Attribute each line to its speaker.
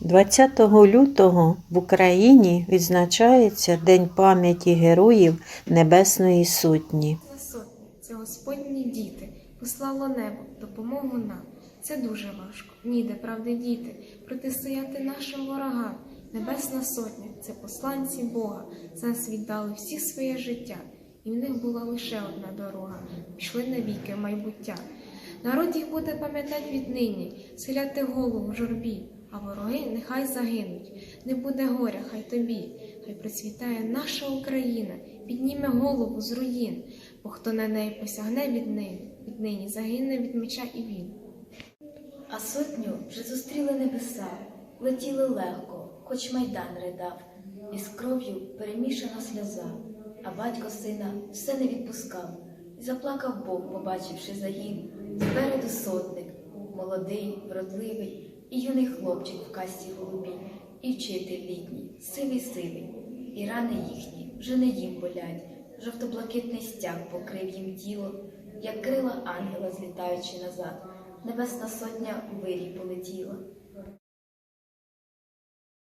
Speaker 1: 20 лютого в Україні відзначається День пам'яті героїв Небесної Сотні.
Speaker 2: Це сотні, це Господні діти, послало небо, допомогу нам. Це дуже важко. Ніде, правди, діти, протистояти нашим ворогам. Небесна сотня це посланці Бога. За нас віддали всі своє життя, і в них була лише одна дорога. Пішли навіки в майбуття. Народ їх буде пам'ятати віднині, схиляти голову в журбі, а вороги нехай загинуть. Не буде горя, хай тобі, хай процвітає наша Україна, підніме голову з руїн, бо хто на неї посягне від неї, віднині загине від меча і він.
Speaker 3: А сотню вже зустріли небеса, летіли легко, хоч майдан ридав, і з кров'ю перемішана сльоза, а батько сина все не відпускав, і заплакав Бог, побачивши загін, спереду сотник, молодий, вродливий, і юний хлопчик в касті голубій, і вчитель літній, сивий сивий, і рани їхні вже не їм болять, жовто-блакитний стяг покрив їм тіло, як крила ангела, злітаючи назад. Небесна сотня у вирій полетіла,